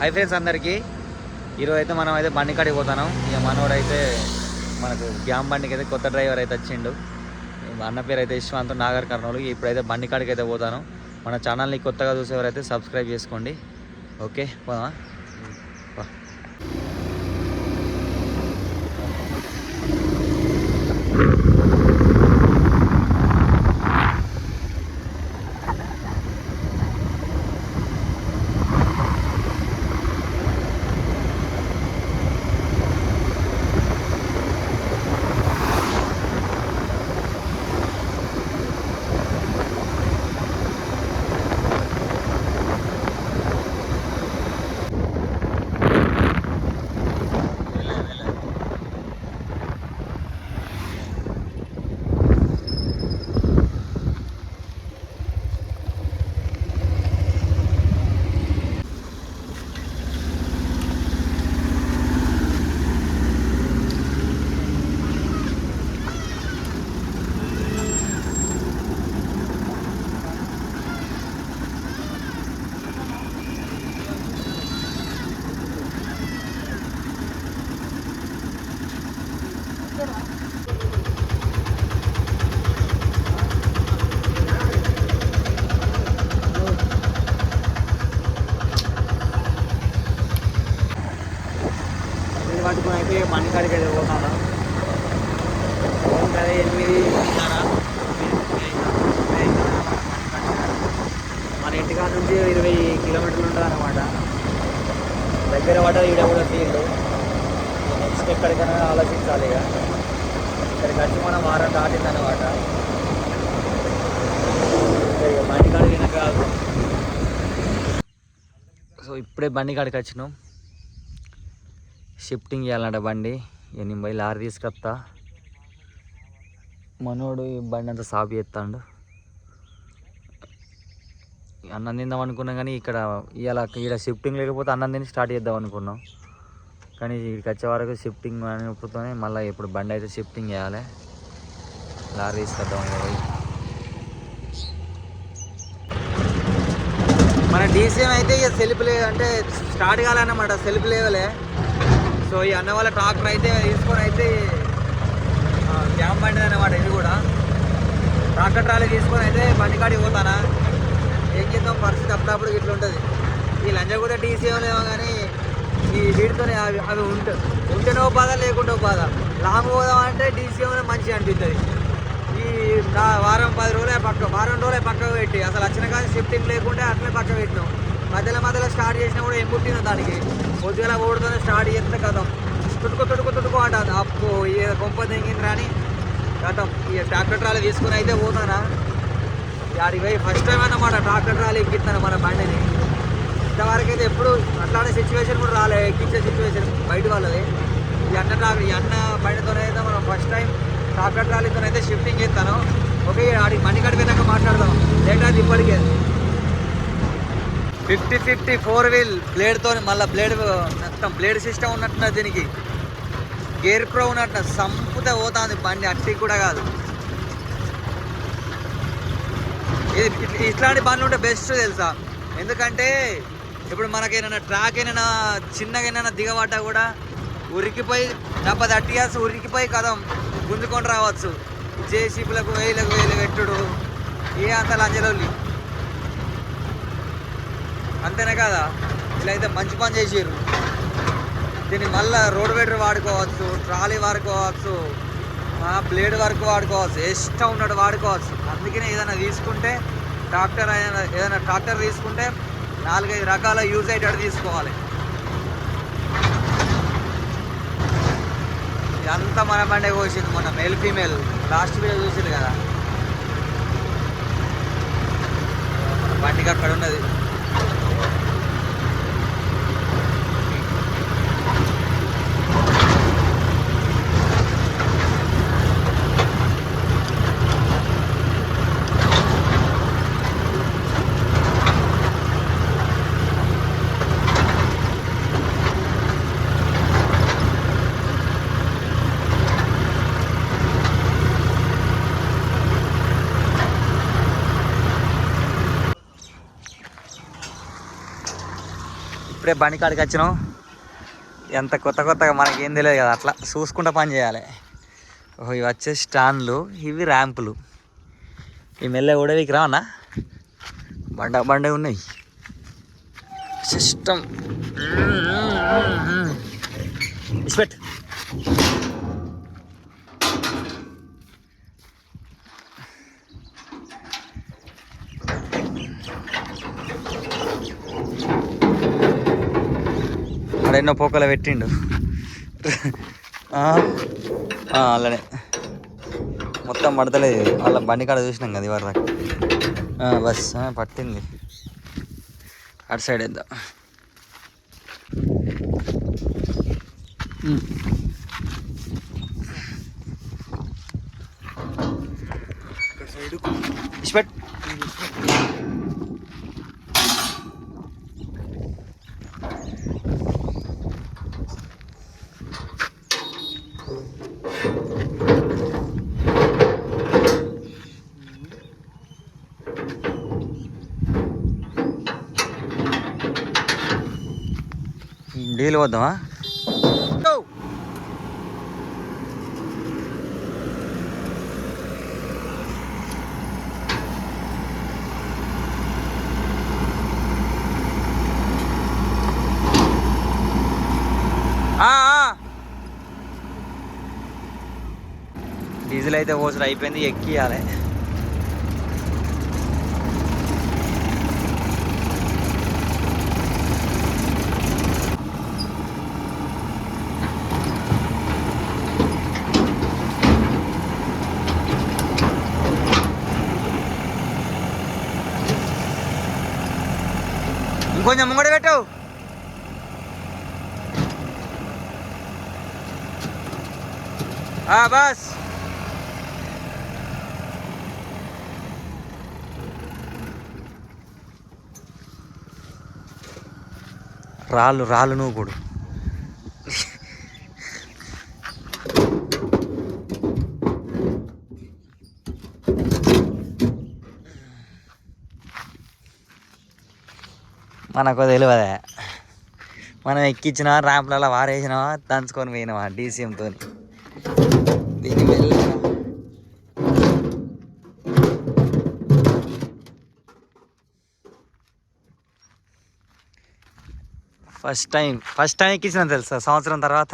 Hi friends అందరికీ. ఈరోజు అయితే మనం అయితే బండి కాడికి పోతాం ఇక మనోడు అయితే మనకు గ్యామ్ బండికి అయితే కొత్త డ్రైవర్ అయితే వచ్చిండు. మా అన్న పేరు అయితే యశ్వంత్ నాగర్ కర్నూలు. ఇప్పుడైతే బండి కాడికి అయితే పోతాను. మన ఛానల్ని కొత్తగా చూసేవారైతే సబ్స్క్రైబ్ చేసుకోండి. ఓకే పోదామా పో. ఇది పట్టుకుని అయితే బండి కాడికి అయితే పోతాను అదే ఎనిమిది ఎనిమిదిన్నర, ఎనిమిది అవుతుంది. మన ఇంటికాడ నుంచి ఇరవై కిలోమీటర్లు ఉంటుంది అనమాట దగ్గర పడ్డ ఈడ కూడా ఫీల్డ్ నెక్స్ట్ ఎక్కడికైనా ఆలోచించాలి ఇక ఇక్కడికి వచ్చి మనం వారం దాటింది అనమాట ఇక బండి కాడికి వెనక కాదు సో ఇప్పుడే బండి కాడికి వచ్చినాం. షిఫ్టింగ్ చేయాలంట బండి. ఎనిమిది నేను పోయి లారీ తీసుకొస్తా. మనోడు ఈ బండి అంతా సాఫ్ చేస్తాడు. అన్నం తిందాం అనుకున్నాం కానీ ఇక్కడ ఇలా ఇక్కడ షిఫ్టింగ్ లేకపోతే అన్నం తిని స్టార్ట్ చేద్దాం అనుకున్నాం. కానీ ఇక్కడికి వచ్చే వరకు షిఫ్టింగ్ అనేప్పుడుతోనే మళ్ళీ ఇప్పుడు బండి అయితే షిఫ్టింగ్ చేయాలి. లారీ తీసుకొద్దాం ఇక పోయి. మన డీసీఎం అయితే ఇక సెల్ఫ్ లే అంటే స్టార్ట్ కావాలన్నమాట సెల్ఫ్ లేవలే సో ఈ అన్న వాళ్ళ ట్రాక్టర్ అయితే తీసుకొని అయితే క్యాంప్ బండి అనమాట ఇది కూడా. ట్రాక్టర్ ట్రాలీ తీసుకొని అయితే బండి కాడికి పోతానా? ఏం చేద్దాం? పరిస్థితి అప్పుడప్పుడు ఇట్లా ఉంటుంది. ఈ లంజ కూడా డీసీఎం లేవో కానీ ఈ వీటితోనే అవి అవి ఉంటే ఉంటేనే ఓ బాధ లేకుంటే బాధ. లాంగ్ పోదాం అంటే డీసీఎం మంచిగా అనిపిస్తుంది వారం పది రోజులే పక్క వారం రోజులే పక్కకు పెట్టి. అసలు వచ్చిన కానీ షిఫ్టింగ్ లేకుంటే అట్లే పక్క పెట్టినాం. మధ్యలో మధ్యలో స్టార్ట్ చేసినా కూడా ఏం పుట్టిందో దానికి. పొద్దుగల ఓడుతోనే స్టార్ట్ చేస్తే కదా తుడుకు తుడుకు తుడుకు అంటుంది అప్పు ఏ గొప్ప దిగింది అని. గతం ఈ ట్రాక్టర్ ట్రాలీ తీసుకుని అయితే పోతానా? యాడికి పోయి ఫస్ట్ టైం అన్నమాట ట్రాక్టర్ ట్రాలీ ఎక్కిస్తాను మన బండిని. ఇంతవరకు అయితే ఎప్పుడు అట్లాంటి సిచ్యువేషన్ కూడా రాలే ఎక్కించే సిచ్యువేషన్ బయట వాళ్ళది. ఈ అన్న ట్రాక్టర్ ఈ అన్న బండితోనే అయితే మనం ఫస్ట్ టైం కార్పొరేట్ ట్రాలీతో అయితే షిఫ్టింగ్ చేస్తాను. ఓకే ఆడికి మనీ కడిపోయినాక మాట్లాడదాం. లేటర్ అది ఇప్పటికే. ఫిఫ్టీ ఫిఫ్టీ ఫోర్ వీల్ బ్లేడ్తో మళ్ళీ బ్లేడ్ మొత్తం బ్లేడ్ సిస్టమ్ ఉన్నట్టున్నది దీనికి. గేర్ ప్రో ఉన్నట్టు సంపుతే పోతుంది బండి అట్టి కూడా కాదు. ఇది ఇట్లాంటి బండ్లు ఉంటే బెస్ట్ తెలుసా? ఎందుకంటే ఇప్పుడు మనకి ఏమైనా ట్రాక్ ఏమైనా చిన్నగా ఏమైనా దిగబడ్డా కూడా ఉరికిపోయి దెబ్బ థర్టీ ఇయర్స్ ఉరికిపోయి కదం. గుంజుకొని రావచ్చు. జేసీబీలకు వేలకు వేలు పెట్టుడు. ఏ అంత లంజలోళ్ళు అంతేనే కదా? ఇలా అయితే మంచి పని చేసారు దీన్ని మళ్ళీ రోడ్ వెడర్ వాడుకోవచ్చు ట్రాలీ వాడుకోవచ్చు బ్లేడ్ వరకు వాడుకోవచ్చు. ఇష్టం ఉన్నట్టు వాడుకోవచ్చు. అందుకనే ఏదైనా తీసుకుంటే ట్రాక్టర్ ఏదైనా ట్రాక్టర్ తీసుకుంటే నాలుగైదు రకాల యూజ్ అయ్యేటట్టు తీసుకోవాలి. ఇదంతా మన బండే కోసింది మొన్న మేల్ ఫీమేల్ లాస్ట్ వీడియో చూసింది కదా. మన బండికి అక్కడ ఉన్నది. బండి కాడికి వచ్చినాం. ఎంత కొత్త కొత్తగా మనకి ఏం తెలియదు కదా అట్లా చూసుకుంటా పని చేయాలి. ఓహో ఇవి వచ్చే స్టాండ్లు ఇవి ర్యాంపులు. ఈ మెల్ల కూడా రావన్నా? బండ బండ ఉన్నాయి. సిస్టమ్. ఇస్పెట్ చిన్న పోకల పెట్టిండు. అలానే. మొత్తం పడతలేదు వాళ్ళ బండి కాడ చూసినాం కదా ఇవరి బస్ పట్టింది. అటు సైడ్ వేద్దాం డీల్ వద్దామా డీజిల్ అయితే ఓసరు అయిపోయింది ఎక్కియాలి. ఇంకొంచెం ముంగడ పెట్టు ఆ, బస్. రాళ్ళు రాళ్ళు నువ్వు కూడా. మనకు తెలియదే మనం ఎక్కించిన ర్యాంప్లలో వారేసినా దంచుకొని పోయినావా డీసీఎంతో. దీన్ని వెళ్ళ ఫస్ట్ టైం ఫస్ట్ టైం ఎక్కించిన తెలుసా? సంవత్సరం తర్వాత?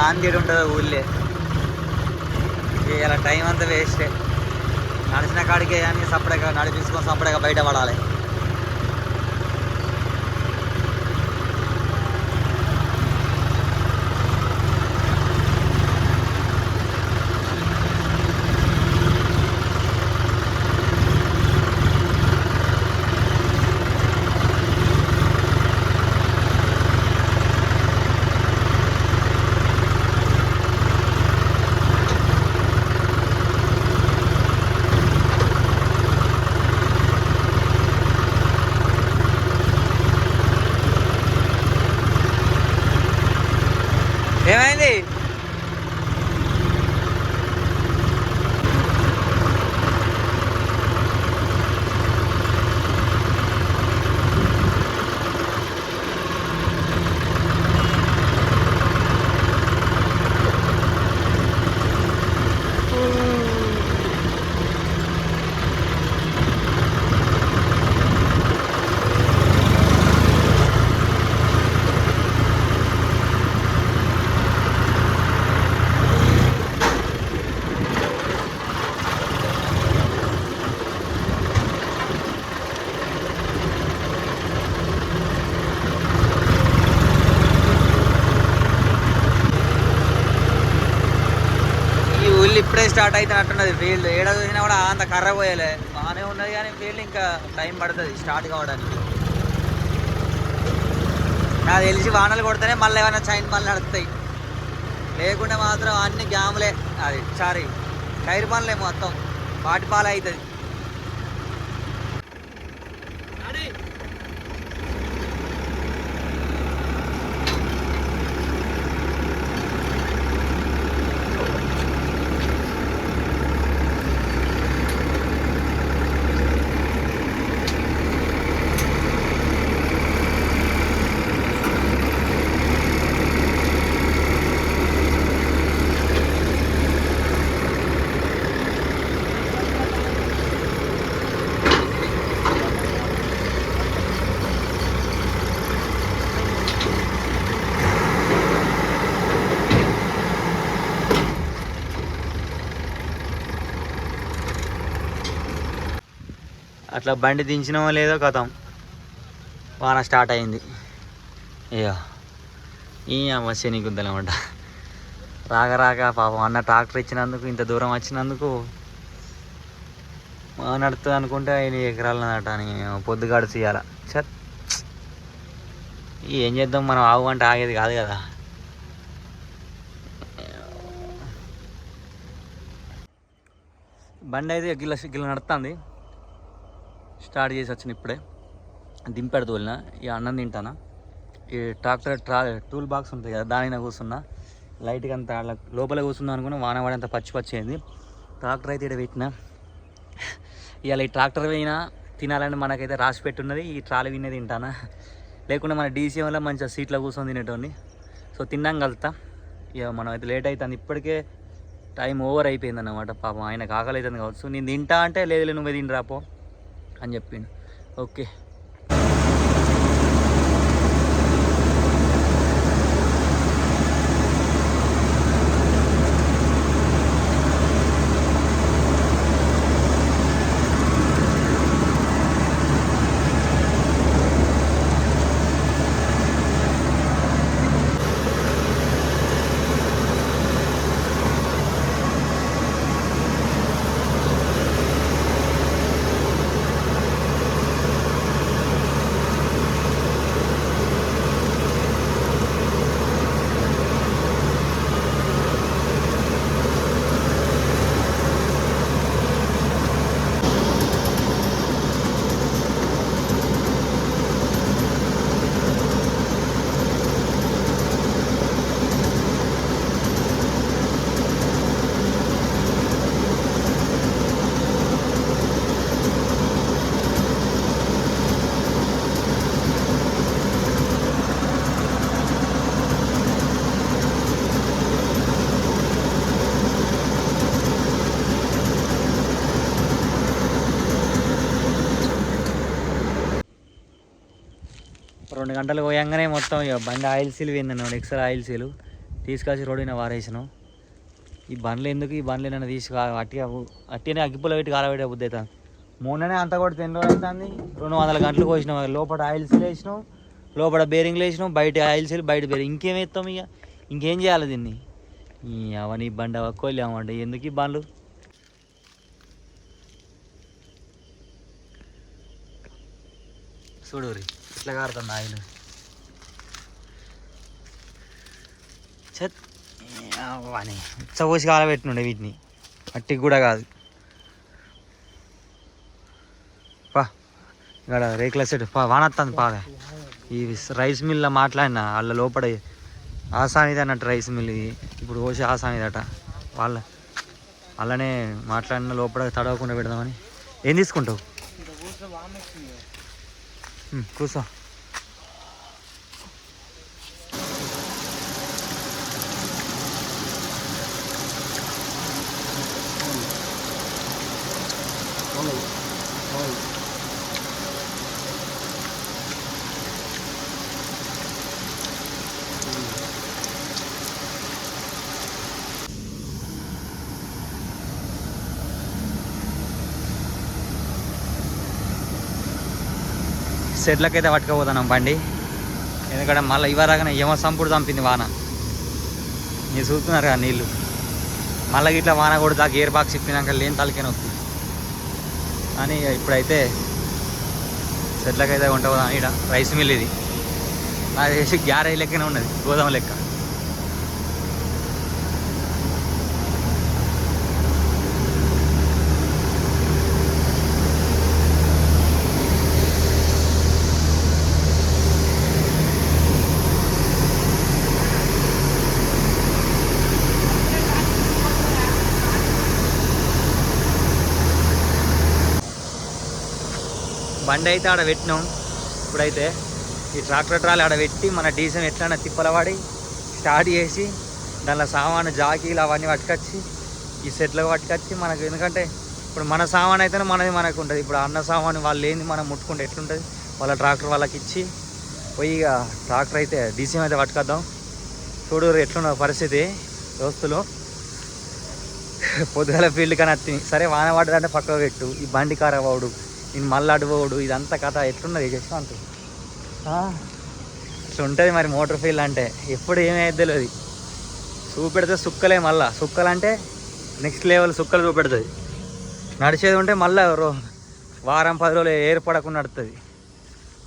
కాంతీడు గాంధీ ఉండదు ఊళ్ళే. ఇలా టైం అంతా వేస్టే. నడిచిన కాడికే అని సపరేట్గా నడిపించుకొని సపరేట్గా బయట పడాలి. ఏమైంది ఈ ఊళ్ళు ఇప్పుడే స్టార్ట్ అవుతున్నట్టున్నది ఫీల్డ్ ఏడ చూసినా కూడా అంత కర్ర పోయలే. బాగానే ఉన్నది కానీ ఫీల్డ్ ఇంకా టైం పడుతుంది స్టార్ట్ కావడానికి. నాకు తెలిసి వానలు కొడితేనే మళ్ళీ ఏమైనా చైన్ పనులు నడుస్తాయి. లేకుండా మాత్రం అన్ని గ్యాములే అది సారీ టైర్ పనులే మొత్తం. వాటి పాలే అవుతుంది అట్లా బండి దించినామో లేదో కథం. వాన స్టార్ట్ అయింది. ఇక ఈ అమ్మ నీకు రాక రాక పాపం అన్న ట్రాక్టర్ ఇచ్చినందుకు ఇంత దూరం వచ్చినందుకు మా నడుతుంది అనుకుంటే ఐదు ఎకరాలు నట అని పొద్దు ఇవ్వాల ఏం చేద్దాం మనం ఆవు అంటే ఆగేది కాదు కదా. బండి అయితే గిల్ల గిల్ల నడుస్తుంది. స్టార్ట్ చేసి వచ్చిన ఇప్పుడే. దింపాడు తోలిన ఈ అన్నం తింటానా? ఈ ట్రాక్టర్ ట్రా టూల్ బాక్స్ ఉంటుంది కదా దానిన కూర్చున్నా. లైట్గా అంత లోపల కూర్చున్నా అనుకున్నా వాన పడంత పచ్చి పచ్చి అయింది. ట్రాక్టర్ అయితే ఇక్కడ పెట్టిన. ఇవాళ ఈ ట్రాక్టర్ పోయినా తినాలని మనకైతే రాసి పెట్టున్నది ఈ ట్రాలీ వినే తింటానా? లేకుంటే మన డీసీ వల్ల మంచిగా సీట్లో కూర్చొని తినేటోని సో తిన్నాం కలుతా. ఇక మనం అయితే లేట్ అవుతుంది ఇప్పటికే టైం ఓవర్ అయిపోయింది అన్నమాట పాపం. ఆయనకు ఆకలి అవుతుంది కావచ్చు. నేను తింటా అంటే లేదు నువ్వే తినరాపో అని చెప్పిండు. ఓకే. రెండు గంటలు పోయంగానే మొత్తం ఇక బండి ఆయిల్ సీల్ పోయిందన్న ఎక్సల్ ఆయిల్ సీలు. తీసుకొచ్చి రోడ్డు మీద వారేసినాం ఈ బండ్లు ఎందుకు ఈ బండ్లు నన్ను తీసుకు అట్టిగా అట్టినే అగ్గిపుల్ల పెట్టి కాలబెట్టే బుద్ధి అవుతాను మొన్ననే అంత కూడా తిన్న అవుతుంది? రెండు వందల గంటలు కోసినాం లోపల ఆయిల్ సీల్ వేసినాం లోపల బేరింగ్లు వేసినాం బయట ఆయిల్ సీల్ బయట బేరింగ్. ఇంకేం వేస్తాం ఇక? ఇంకేం చేయాలి దీన్ని? అవన్నీ అవని బండి అవ్వకోలే అవ్వండి ఎందుకు ఈ బండ్లు? చూడు రీ ఇట్లా కారుతుంది ఆయిల్ చెత్ అని ఉచ్చపోసి కాలబెట్టినుండే వీటిని. మట్టికి కూడా కాదు. పా ఇక్కడ రేకుల సెట్ పా వానత్తుంది బాగా ఈ రైస్ మిల్లో మాట్లాడిన వాళ్ళ లోపల ఆసామిది అన్నట్టు రైస్ మిల్ ఇది. ఇప్పుడు పోసి ఆసామిదట వాళ్ళ వాళ్ళనే మాట్లాడిన లోపల తడవకుండా పెడదామని. ఏం తీసుకుంటావు? 嗯不错。సెట్లకైతే పట్టుకపోతున్నాం బండి. ఎందుకంటే మళ్ళీ ఇవ్వరాగానే ఏమో సంపుడు చంపింది వాన. మీరు చూస్తున్నారు కదా నీళ్ళు మళ్ళీ ఇట్లా వాన కొడుతా గేర్ బాక్స్ ఇప్పినాక లేని తలకే నొప్పి. కానీ ఇక ఇప్పుడైతే సెట్లకైతే వంట పోదాం. ఇక్కడ రైస్ మిల్ ఇది. నాకు చేసి గ్యారేజ్ లెక్కనే ఉన్నది గోదాం లెక్క. బండి అయితే ఆడ పెట్టినాం. ఇప్పుడైతే ఈ ట్రాక్టర్ ట్రాలీ ఆడ పెట్టి మన డీజిల్ ఎట్లైనా తిప్పలవాడి స్టార్ట్ చేసి దానిలో సామాను జాకీలు అవన్నీ పట్టుకొచ్చి ఈ సెట్లకు పట్టుకొచ్చి మనకు ఎందుకంటే ఇప్పుడు మన సామాన్ అయితేనే మనది మనకు ఉంటుంది. ఇప్పుడు అన్న సామాను వాళ్ళు ఏంది మనం ముట్టుకుంటే ఎట్లుంటుంది? వాళ్ళ ట్రాక్టర్ వాళ్ళకి ఇచ్చి పోయి ఇక ట్రాక్టర్ అయితే డీసీఎం అయితే పట్టుకొద్దాం. చూడు ఎట్లున్న పరిస్థితి దోస్తులు. పొద్దుగల ఫీల్డ్ కానీ అత్తి సరే వాన పడ్డదంటే పక్కకు పెట్టు. ఈ బండి కారవాడు. నేను మళ్ళీ అడుపోడు ఇదంతా కథ ఎట్లున్నది యశ్వంత్ ఆ, ఇట్లా ఉంటుంది మరి మోటార్ ఫీల్డ్ అంటే ఎప్పుడు ఏమైతే తెలియదు చూపెడితే సుక్కలే మళ్ళా. సుక్కలు అంటే నెక్స్ట్ లెవెల్ సుక్కలు చూపెడుతుంది. నడిచేది ఉంటే మళ్ళీ రో వారం పది రోజులు ఏర్పడకుండా నడుతుంది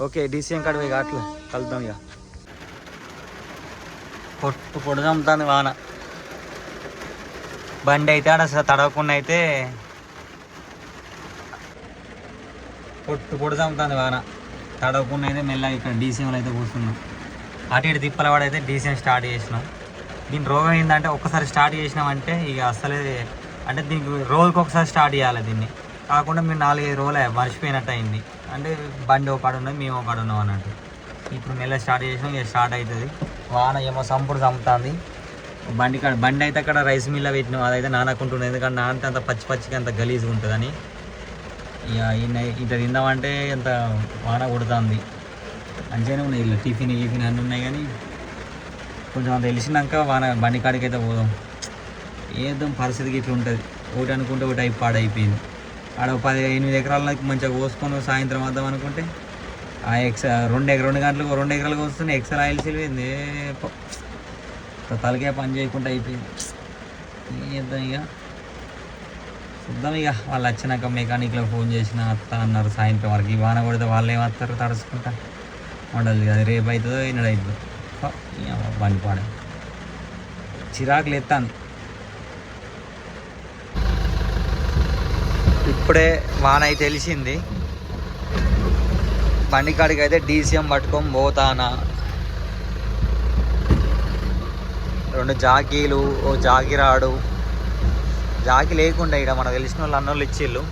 ఓకే డీసీఎం కాడ పోయి అట్లా కలుద్దాం ఇక. పొట్టు పొడుదమ్ముతుంది వాన. బండి అయితే ఆడ అసలు తడవకుండా అయితే పొట్టు పొడుదమ్ముతుంది వాన. తడవకుండా అయితే మెల్లగా ఇక్కడ డీసీఎంలో అయితే కూర్చున్నాం అటు ఇటు తిప్పల వాడైతే డీసీఎం స్టార్ట్ చేసినాం. దీని రోగం ఏంటంటే ఒక్కసారి స్టార్ట్ చేసినామంటే ఇక అసలే అంటే దీనికి రోజుకి ఒకసారి స్టార్ట్ చేయాలి దీన్ని. కాకుండా మేము నాలుగైదు రోజులే మర్చిపోయినట్టు అయింది. అంటే బండి ఒకడు ఉన్నది మేము ఒకడు ఉన్నాం అన్నట్టు. ఇప్పుడు మెల్ల స్టార్ట్ చేసినాం ఇక స్టార్ట్ అవుతుంది. వాన ఏమో సంపుడు చంపుతుంది. బండి కాడ బండి అయితే అక్కడ రైస్ మిల్ పెట్టినాం. అదైతే నానకుంటుంది ఎందుకంటే నానితే అంత పచ్చి పచ్చిగా అంత గలీజ్గా ఉంటుందని. ఇక ఈయన తిందామంటే ఎంత వాన కొడుతుంది. మంచిగానే ఉన్నాయి ఇల్లు టిఫిన్ గిఫిన్ అన్నీ ఉన్నాయి కానీ కొంచెం అంత తెలిసినాక వాన బండి కాడికి అయితే పోదాం. ఏద్దాం పరిస్థితికి ఇట్లా ఉంటుంది. ఒకటి అనుకుంటే ఒకటి అయి పాడైపోయింది. ఆడ ఒక పది ఎనిమిది ఎకరాలకు మంచిగా కోసుకొని సాయంత్రం వద్దాం అనుకుంటే ఆ ఎక్స్ రెండు ఎకర రెండు గంటలకు రెండు ఎకరాలకు వస్తున్నాయి ఎక్సల్ ఆయిల్ సిలిపోయింది. తలకే పని చేయకుండా అయిపోయింది. ఏదో ఇక చూద్దాం ఇక. వాళ్ళు వచ్చినాక మెకానిక్లో ఫోన్ చేసిన అత్త అన్నారు సాయంత్రం వరకు వాన కొడితే వాళ్ళు ఏమత్తారు తడుచుకుంటా. ఉండదు కదా రేపు అవుతుందో ఎన్నడు అవుతుందో ఈ బండి పాడే చిరాకులు ఎత్తాను. ఇప్పుడే వాన అయితే తెలిసింది. బండి కాడికి అయితే డీసీఎం పట్టుకొని పోతానా. రెండు జాకీలు ఓ జాకిరాడు జాకి లేకుండా ఇక్కడ మనకు తెలిసిన వాళ్ళు అన్నోళ్ళు ఇచ్చిళ్ళు.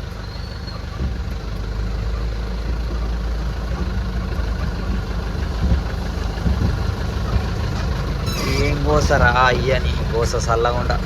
ఏం కోసరా అయ్యని కోస చల్లకుండా